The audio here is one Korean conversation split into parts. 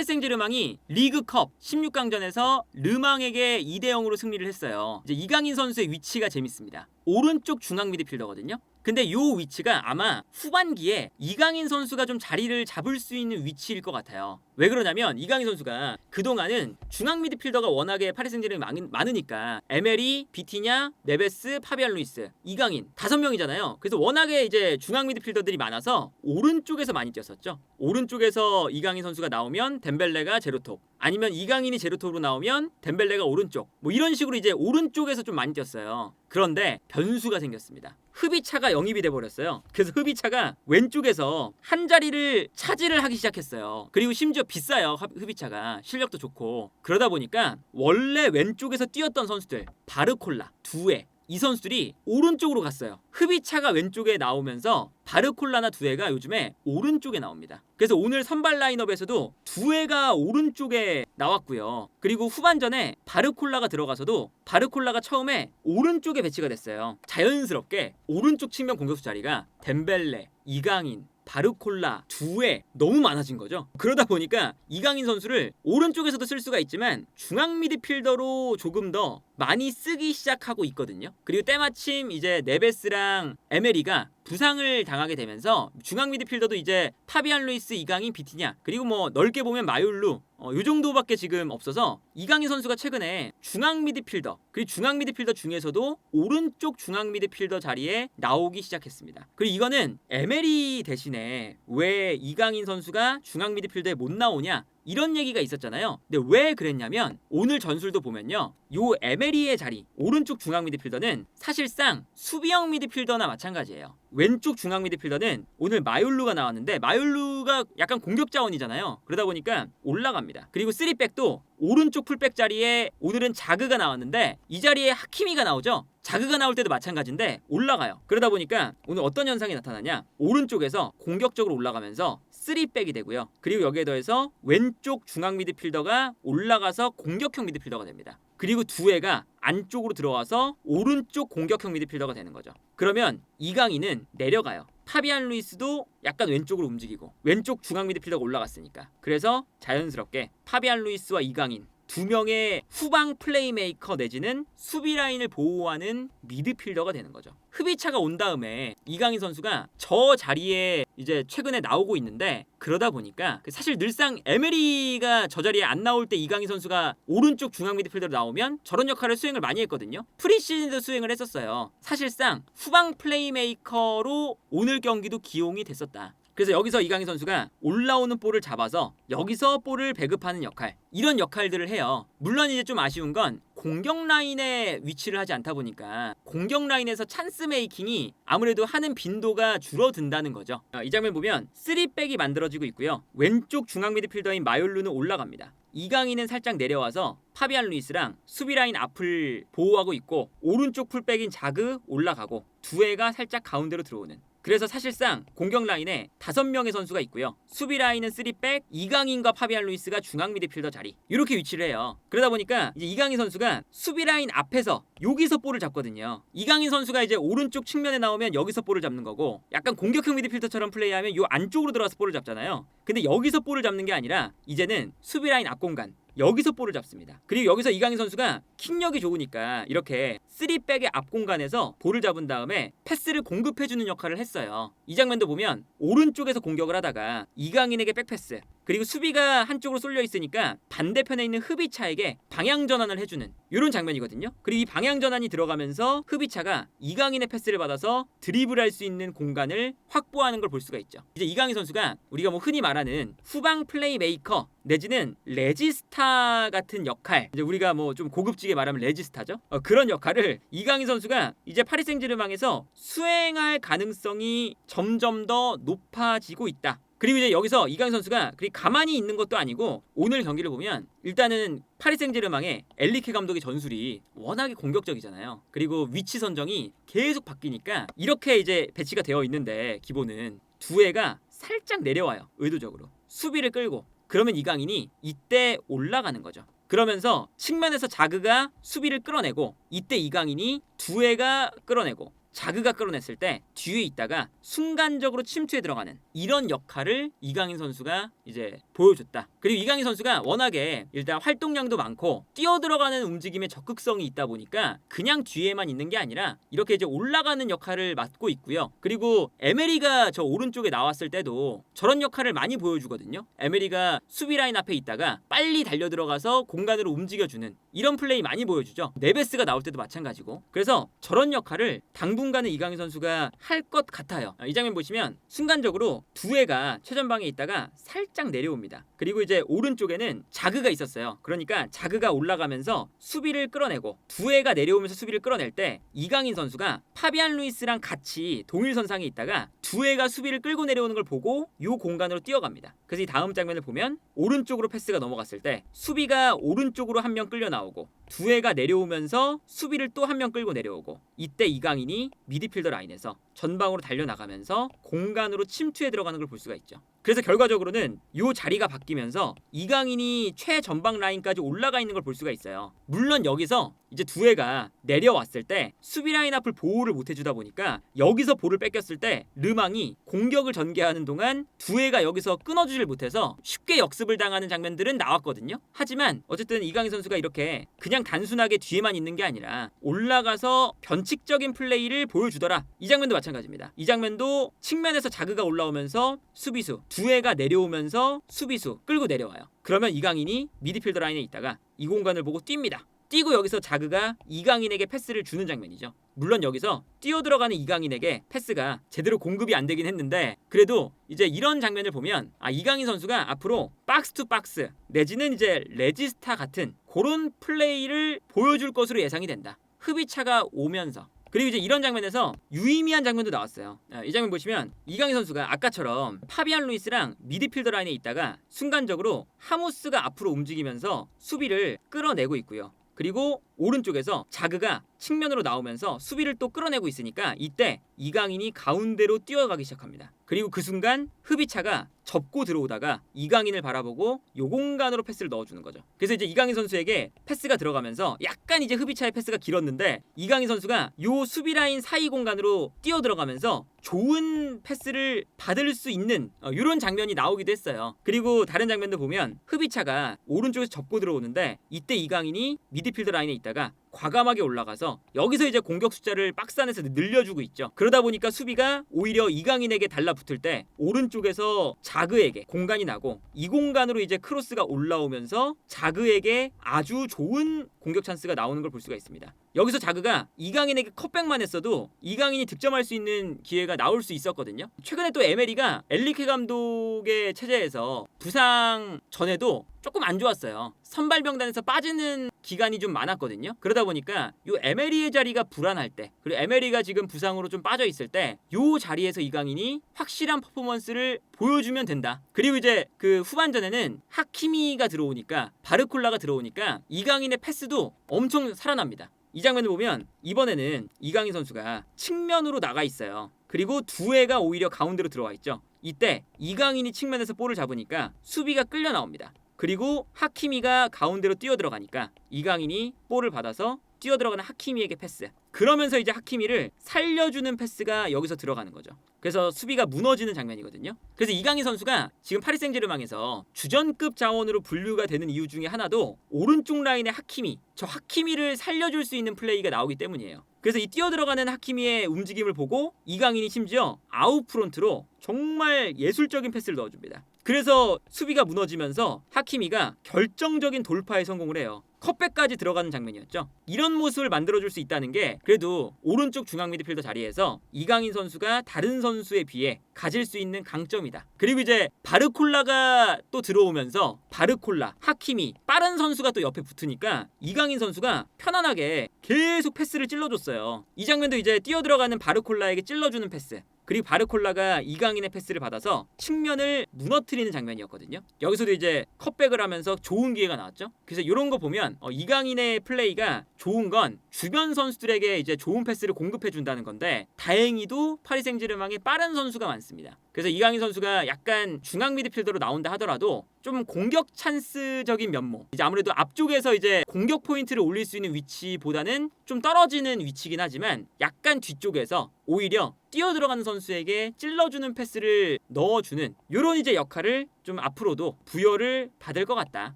파리 생제르맹이 리그컵 16강전에서 르망에게 2대 0으로 승리를 했어요. 이제 이강인 선수의 위치가 재밌습니다. 오른쪽 중앙 미드필더거든요. 근데 요 위치가 아마 후반기에 이강인 선수가 좀 자리를 잡을 수 있는 위치일 것 같아요. 왜 그러냐면 이강인 선수가 그동안은 중앙 미드필더가 워낙에 파리 생제르맹이 많으니까 에메리, 비티냐, 네베스, 파비안 루이스, 이강인 다섯 명이잖아요. 그래서 워낙에 이제 중앙 미드필더들이 많아서 오른쪽에서 많이 뛰었었죠. 오른쪽에서 이강인 선수가 나오면 덴벨레가 제로톱 아니면 이강인이 제로톱으로 나오면 덴벨레가 오른쪽 뭐 이런 식으로 이제 오른쪽에서 좀 많이 뛰었어요. 그런데 변수가 생겼습니다. 흡이차가 영입이 돼 버렸어요. 그래서 흡이차가 왼쪽에서 한 자리를 차지를 하기 시작했어요. 그리고 심지어 비싸요. 흡- 흡이차가 실력도 좋고 그러다 보니까 원래 왼쪽에서 뛰었던 선수들 바르콜라, 두에 이 선수들이 오른쪽으로 갔어요. 흡이차가 왼쪽에 나오면서 바르콜라나 두에가 요즘에 오른쪽에 나옵니다. 그래서 오늘 선발 라인업에서도 두에가 오른쪽에 나왔고요. 그리고 후반전에 바르콜라가 들어가서도 바르콜라가 처음에 오른쪽에 배치가 됐어요. 자연스럽게 오른쪽 측면 공격수 자리가 덴벨레, 이강인, 바르콜라, 두에 너무 많아진 거죠. 그러다 보니까 이강인 선수를 오른쪽에서도 쓸 수가 있지만 중앙 미드필더로 조금 더 많이 쓰기 시작하고 있거든요. 그리고 때마침 이제 네베스랑 에메리가 부상을 당하게 되면서 중앙 미드필더도 이제 파비안 루이스, 이강인, 비티냐 그리고 뭐 넓게 보면 마율루 어, 요 정도밖에 지금 없어서 이강인 선수가 최근에 중앙 미드필더 그리고 중앙 미드필더 중에서도 오른쪽 중앙 미드필더 자리에 나오기 시작했습니다. 그리고 이거는 에메리 대신에 왜 이강인 선수가 중앙 미드필더에 못 나오냐 이런 얘기가 있었잖아요. 근데 왜 그랬냐면 오늘 전술도 보면요. 요 에메리의 자리 오른쪽 중앙 미드필더는 사실상 수비형 미드필더나 마찬가지예요. 왼쪽 중앙 미드필더는 오늘 마율루가 나왔는데 마율루가 약간 공격 자원이잖아요. 그러다 보니까 올라갑니다. 그리고 3백도 오른쪽 풀백 자리에 오늘은 자그가 나왔는데 이 자리에 하키미가 나오죠. 자그가 나올 때도 마찬가지인데 올라가요. 그러다 보니까 오늘 어떤 현상이 나타나냐? 오른쪽에서 공격적으로 올라가면서 3백이 되고요. 그리고 여기에 더해서 왼쪽 중앙 미드필더가 올라가서 공격형 미드필더가 됩니다. 그리고 두해가 안쪽으로 들어와서 오른쪽 공격형 미드필더가 되는 거죠. 그러면 이강인은 내려가요. 파비안 루이스도 약간 왼쪽으로 움직이고 왼쪽 중앙 미드필더가 올라갔으니까. 그래서 자연스럽게 파비안 루이스와 이강인 두 명의 후방 플레이메이커 내지는 수비 라인을 보호하는 미드필더가 되는 거죠. 흡이차가 온 다음에 이강인 선수가 저 자리에 이제 최근에 나오고 있는데 그러다 보니까 그 사실 늘상 에메리가 저 자리에 안 나올 때 이강인 선수가 오른쪽 중앙 미드필더로 나오면 저런 역할을 수행을 많이 했거든요. 프리시즌도 수행을 했었어요. 사실상 후방 플레이메이커로 오늘 경기도 기용이 됐었다. 그래서 여기서 이강인 선수가 올라오는 볼을 잡아서 여기서 볼을 배급하는 역할 이런 역할들을 해요. 물론 이제 좀 아쉬운 건 공격 라인에 위치를 하지 않다 보니까 공격 라인에서 찬스 메이킹이 아무래도 하는 빈도가 줄어든다는 거죠. 아, 이 장면 보면 3백이 만들어지고 있고요. 왼쪽 중앙 미드필더인 마율루는 올라갑니다. 이강인은 살짝 내려와서 파비안 루이스랑 수비 라인 앞을 보호하고 있고 오른쪽 풀백인 자그 올라가고 두해가 살짝 가운데로 들어오는 그래서 사실상 공격 라인에 다섯 명의 선수가 있고요. 수비 라인은 3백, 이강인과 파비안 루이스가 중앙 미드필더 자리 이렇게 위치를 해요. 그러다 보니까 이제 이강인 선수가 수비 라인 앞에서 여기서 볼을 잡거든요. 이강인 선수가 이제 오른쪽 측면에 나오면 여기서 볼을 잡는 거고 약간 공격형 미드필더처럼 플레이하면 요 안쪽으로 들어와서 볼을 잡잖아요. 근데 여기서 볼을 잡는 게 아니라 이제는 수비 라인 앞 공간 여기서 볼을 잡습니다. 그리고 여기서 이강인 선수가 킥력이 좋으니까 이렇게 3백의 앞 공간에서 볼을 잡은 다음에 패스를 공급해주는 역할을 했어요. 이 장면도 보면 오른쪽에서 공격을 하다가 이강인에게 백패스 그리고 수비가 한쪽으로 쏠려 있으니까 반대편에 있는 흡이차에게 방향 전환을 해주는 이런 장면이거든요. 그리고 이 방향 전환이 들어가면서 흡이차가 이강인의 패스를 받아서 드리블할 수 있는 공간을 확보하는 걸 볼 수가 있죠. 이제 이강인 선수가 우리가 뭐 흔히 말하는 후방 플레이메이커 내지는 레지스타 같은 역할 이제 우리가 뭐 좀 고급지게 말하면 레지스타죠 어, 그런 역할을 이강인 선수가 이제 파리 생제르맹에서 수행할 가능성이 점점 더 높아지고 있다 그리고 이제 여기서 이강인 선수가 그리 가만히 있는 것도 아니고 오늘 경기를 보면 일단은 파리 생제르맹의 엘리케 감독의 전술이 워낙에 공격적이잖아요. 그리고 위치 선정이 계속 바뀌니까 이렇게 이제 배치가 되어 있는데 기본은 두해가 살짝 내려와요. 의도적으로 수비를 끌고 그러면 이강인이 이때 올라가는 거죠. 그러면서 측면에서 자그가 수비를 끌어내고 이때 이강인이 두해가 끌어내고 자그가 끌어냈을 때 뒤에 있다가 순간적으로 침투에 들어가는 이런 역할을 이강인 선수가 이제 보여줬다. 그리고 이강인 선수가 워낙에 일단 활동량도 많고 뛰어 들어가는 움직임에 적극성이 있다 보니까 그냥 뒤에만 있는 게 아니라 이렇게 이제 올라가는 역할을 맡고 있고요. 그리고 에메리가 저 오른쪽에 나왔을 때도 저런 역할을 많이 보여주거든요. 에메리가 수비 라인 앞에 있다가 빨리 달려 들어가서 공간으로 움직여주는 이런 플레이 많이 보여주죠. 네베스가 나올 때도 마찬가지고. 그래서 저런 역할을 당분 간은 이강인 선수가 할 것 같아요. 이 장면 보시면 순간적으로 두해가 최전방에 있다가 살짝 내려옵니다. 그리고 이제 오른쪽에는 자그가 있었어요. 그러니까 자그가 올라가면서 수비를 끌어내고 두해가 내려오면서 수비를 끌어낼 때 이강인 선수가 파비안 루이스랑 같이 동일 선상에 있다가 두해가 수비를 끌고 내려오는 걸 보고 요 공간으로 뛰어갑니다. 그래서 이 다음 장면을 보면 오른쪽으로 패스가 넘어갔을 때 수비가 오른쪽으로 한 명 끌려 나오고 두 해가 내려오면서 수비를 또 한 명 끌고 내려오고 이때 이강인이 미드필더 라인에서 전방으로 달려나가면서 공간으로 침투해 들어가는 걸 볼 수가 있죠. 그래서 결과적으로는 요 자리가 바뀌면서 이강인이 최전방 라인까지 올라가 있는 걸 볼 수가 있어요. 물론 여기서 이제 두해가 내려왔을 때 수비 라인 앞을 보호를 못 해주다 보니까 여기서 볼을 뺏겼을 때 르망이 공격을 전개하는 동안 두해가 여기서 끊어주질 못해서 쉽게 역습을 당하는 장면들은 나왔거든요. 하지만 어쨌든 이강인 선수가 이렇게 그냥 단순하게 뒤에만 있는 게 아니라 올라가서 변칙적인 플레이를 보여주더라. 이 장면도 마찬가지입니다. 이 장면도 측면에서 자그가 올라오면서 수비수 두 해가 내려오면서 수비수 끌고 내려와요. 그러면 이강인이 미드필더 라인에 있다가 이 공간을 보고 뜁니다. 뛰고 여기서 자그가 이강인에게 패스를 주는 장면이죠. 물론 여기서 뛰어 들어가는 이강인에게 패스가 제대로 공급이 안 되긴 했는데 그래도 이제 이런 장면을 보면 아 이강인 선수가 앞으로 박스 투 박스 내지는 이제 레지스타 같은 그런 플레이를 보여줄 것으로 예상이 된다. 흡이차가 오면서 그리고 이제 이런 장면에서 유의미한 장면도 나왔어요. 아, 이 장면 보시면 이강인 선수가 아까처럼 파비안 루이스랑 미드필더 라인에 있다가 순간적으로 하무스가 앞으로 움직이면서 수비를 끌어내고 있고요. 그리고 오른쪽에서 자그가 측면으로 나오면서 수비를 또 끌어내고 있으니까 이때 이강인이 가운데로 뛰어가기 시작합니다. 그리고 그 순간 흡이차가 접고 들어오다가 이강인을 바라보고 요 공간으로 패스를 넣어주는 거죠. 그래서 이제 이강인 선수에게 패스가 들어가면서 약간 이제 흡이차의 패스가 길었는데 이강인 선수가 요 수비 라인 사이 공간으로 뛰어 들어가면서 좋은 패스를 받을 수 있는 어, 이런 장면이 나오기도 했어요. 그리고 다른 장면도 보면 흡이차가 오른쪽에서 접고 들어오는데 이때 이강인이 미드필더 라인에 있다 가 과감하게 올라가서 여기서 이제 공격 숫자를 박스 안에서 늘려주고 있죠. 그러다 보니까 수비가 오히려 이강인에게 달라붙을 때 오른쪽에서 자그에게 공간이 나고 이 공간으로 이제 크로스가 올라오면서 자그에게 아주 좋은 공격 찬스가 나오는 걸 볼 수가 있습니다. 여기서 자그가 이강인에게 컷백만 했어도 이강인이 득점할 수 있는 기회가 나올 수 있었거든요. 최근에 또 에메리가 엘리케 감독의 체제에서 부상 전에도 조금 안 좋았어요. 선발 명단에서 빠지는 기간이 좀 많았거든요. 그러다 보니까 요 에메리의 자리가 불안할 때, 그리고 에메리가 지금 부상으로 좀 빠져 있을 때, 요 자리에서 이강인이 확실한 퍼포먼스를 보여주면 된다. 그리고 이제 그 후반전에는 하키미가 들어오니까 바르콜라가 들어오니까 이강인의 패스도 엄청 살아납니다. 이 장면을 보면 이번에는 이강인 선수가 측면으로 나가 있어요. 그리고 두해가 오히려 가운데로 들어와 있죠. 이때 이강인이 측면에서 볼을 잡으니까 수비가 끌려 나옵니다. 그리고 하키미가 가운데로 뛰어 들어가니까 이강인이 볼을 받아서 뛰어 들어가는 하키미에게 패스. 그러면서 이제 하키미를 살려주는 패스가 여기서 들어가는 거죠. 그래서 수비가 무너지는 장면이거든요. 그래서 이강인 선수가 지금 파리 생제르맹에서 주전급 자원으로 분류가 되는 이유 중에 하나도 오른쪽 라인의 하키미, 저 하키미를 살려줄 수 있는 플레이가 나오기 때문이에요. 그래서 이 뛰어 들어가는 하키미의 움직임을 보고 이강인이 심지어 아웃 프론트로 정말 예술적인 패스를 넣어줍니다. 그래서 수비가 무너지면서 하키미가 결정적인 돌파에 성공을 해요. 컵백까지 들어가는 장면이었죠. 이런 모습을 만들어줄 수 있다는 게 그래도 오른쪽 중앙 미드필더 자리에서 이강인 선수가 다른 선수에 비해 가질 수 있는 강점이다. 그리고 이제 바르콜라가 또 들어오면서 바르콜라, 하키미 빠른 선수가 또 옆에 붙으니까 이강인 선수가 편안하게 계속 패스를 찔러줬어요. 이 장면도 이제 뛰어 들어가는 바르콜라에게 찔러주는 패스. 그리고 바르콜라가 이강인의 패스를 받아서 측면을 무너뜨리는 장면이었거든요. 여기서도 이제 컷백을 하면서 좋은 기회가 나왔죠. 그래서 이런 거 보면 어, 이강인의 플레이가 좋은 건 주변 선수들에게 이제 좋은 패스를 공급해 준다는 건데 다행히도 파리 생제르맹에 빠른 선수가 많습니다. 그래서 이강인 선수가 약간 중앙 미드필더로 나온다 하더라도 좀 공격 찬스적인 면모. 이제 아무래도 앞쪽에서 이제 공격 포인트를 올릴 수 있는 위치보다는 좀 떨어지는 위치긴 하지만 약간 뒤쪽에서 오히려 뛰어 들어가는 선수에게 찔러주는 패스를 넣어주는 이런 이제 역할을 좀 앞으로도 부여를 받을 것 같다.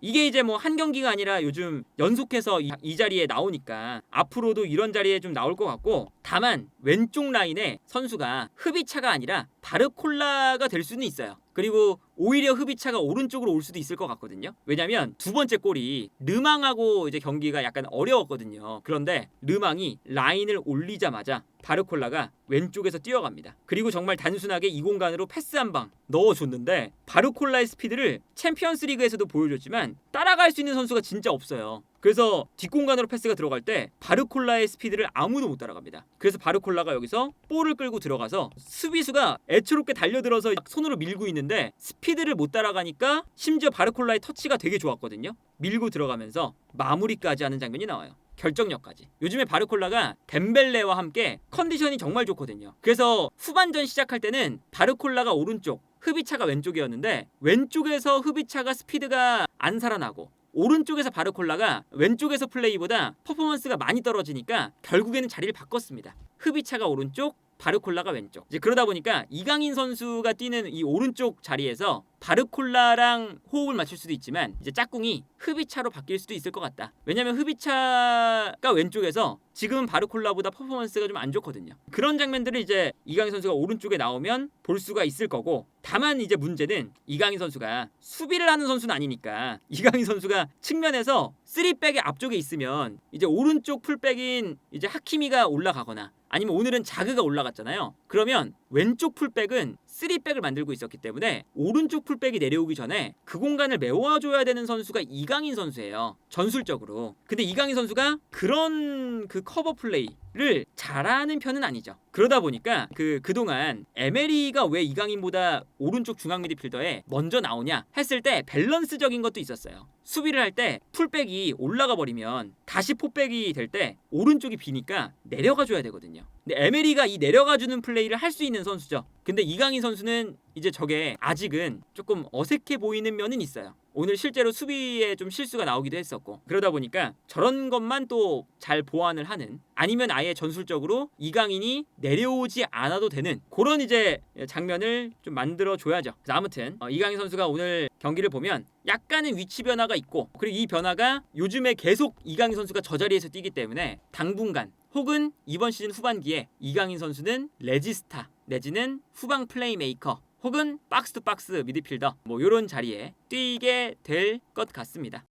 이게 이제 뭐 한 경기가 아니라 요즘 연속해서 이, 이 자리에 나오니까 앞으로도 이런 자리에 좀 나올 것 같고 다만 왼쪽 라인에 선수가 흡이차가 아니라 바르콜라가 될 수는 있어요. 그리고 오히려 흡이차가 오른쪽으로 올 수도 있을 것 같거든요. 왜냐면 두 번째 골이 르망하고 이제 경기가 약간 어려웠거든요. 그런데 르망이 라인을 올리자마자 바르콜라가 왼쪽에서 뛰어갑니다. 그리고 정말 단순하게 이 공간으로 패스 한 방 넣어줬는데 바르콜라의 스피드를 챔피언스 리그에서도 보여줬지만 따라갈 수 있는 선수가 진짜 없어요. 그래서 뒷공간으로 패스가 들어갈 때 바르콜라의 스피드를 아무도 못 따라갑니다. 그래서 바르콜라가 여기서 볼을 끌고 들어가서 수비수가 애처롭게 달려들어서 손으로 밀고 있는데 스피드를 못 따라가니까 심지어 바르콜라의 터치가 되게 좋았거든요. 밀고 들어가면서 마무리까지 하는 장면이 나와요. 결정력까지. 요즘에 바르콜라가 덴벨레와 함께 컨디션이 정말 좋거든요. 그래서 후반전 시작할 때는 바르콜라가 오른쪽, 흡이차가 왼쪽이었는데 왼쪽에서 흡이차가 스피드가 안 살아나고 오른쪽에서 바르콜라가 왼쪽에서 플레이보다 퍼포먼스가 많이 떨어지니까 결국에는 자리를 바꿨습니다. 흡이차가 오른쪽, 바르콜라가 왼쪽. 이제 그러다 보니까 이강인 선수가 뛰는 이 오른쪽 자리에서 바르콜라랑 호흡을 맞출 수도 있지만 이제 짝꿍이 흡이차로 바뀔 수도 있을 것 같다. 왜냐면 흡이차가 왼쪽에서 지금은 바르콜라보다 퍼포먼스가 좀 안 좋거든요. 그런 장면들을 이제 이강인 선수가 오른쪽에 나오면 볼 수가 있을 거고 다만 이제 문제는 이강인 선수가 수비를 하는 선수는 아니니까 이강인 선수가 측면에서 3백의 앞쪽에 있으면 이제 오른쪽 풀백인 이제 하키미가 올라가거나 아니면 오늘은 자그가 올라갔잖아요. 그러면 왼쪽 풀백은 3백을 만들고 있었기 때문에 오른쪽 풀백이 내려오기 전에 그 공간을 메워줘야 되는 선수가 이강인 선수예요. 전술적으로. 근데 이강인 선수가 그런 그 커버 플레이를 잘하는 편은 아니죠. 그러다 보니까 그 그동안 에메리가 왜 이강인보다 오른쪽 중앙 미드필더에 먼저 나오냐 했을 때 밸런스적인 것도 있었어요. 수비를 할 때 풀백이 올라가 버리면 다시 포백이 될 때 오른쪽이 비니까 내려가 줘야 되거든요. 근데 에메리가 이 내려가 주는 플레이를 할 수 있는 선수죠. 근데 이강인 선수는 이제 저게 아직은 조금 어색해 보이는 면은 있어요. 오늘 실제로 수비에 좀 실수가 나오기도 했었고 그러다 보니까 저런 것만 또 잘 보완을 하는 아니면 아예 전술적으로 이강인이 내려오지 않아도 되는 그런 이제 장면을 좀 만들어 줘야죠. 아무튼 어, 이강인 선수가 오늘 경기를 보면 약간의 위치 변화가 있고 그리고 이 변화가 요즘에 계속 이강인 선수가 저 자리에서 뛰기 때문에 당분간 혹은 이번 시즌 후반기에 이강인 선수는 레지스타 내지는 후방 플레이메이커 혹은 박스 투 박스 미드필더 뭐 이런 자리에 뛰게 될 것 같습니다.